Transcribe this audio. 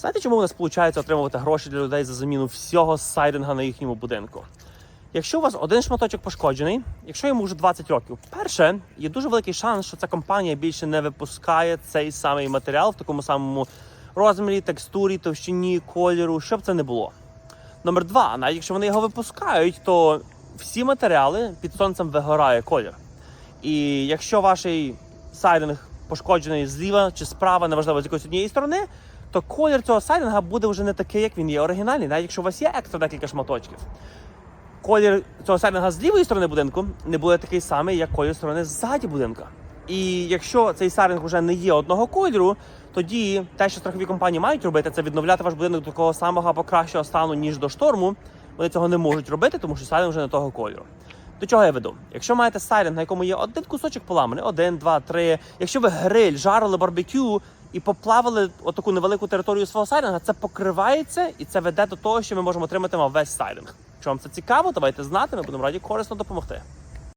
Знаєте, чому у нас виходить отримувати гроші для людей за заміну всього сайдинга на їхньому будинку? Якщо у вас один шматочок пошкоджений, якщо йому вже 20 років, перше, є дуже великий шанс, що ця компанія більше не випускає цей самий матеріал в такому самому розмірі, текстурі, товщині, кольору, щоб це не було. Номер два, навіть якщо вони його випускають, то всі матеріали під сонцем вигорає колір. І якщо ваш сайдинг пошкоджений зліва чи справа, неважливо з якоїсь однієї сторони, то колір цього сайдинга буде вже не такий, як він є оригінальний, навіть якщо у вас є екстра декілька шматочків. Колір цього сайдинга з лівої сторони будинку не буде такий самий, як колір сторони ззаді будинка. І якщо цей сайдинг вже не є одного кольору, тоді те, що страхові компанії мають робити, це відновляти ваш будинок до такого самого або кращого стану, ніж до шторму. Вони цього не можуть робити, тому що сайдинг вже не того кольору. До чого я веду? Якщо маєте сайдинг, на якому є один кусочок поламаний, один, два, три. Якщо ви гриль, жарили барбекю і поплавили отаку невелику територію свого сайдинга, це покривається і це веде до того, що ми можемо отримати весь сайдинг. Якщо вам це цікаво, давайте знати, ми будемо раді корисно допомогти.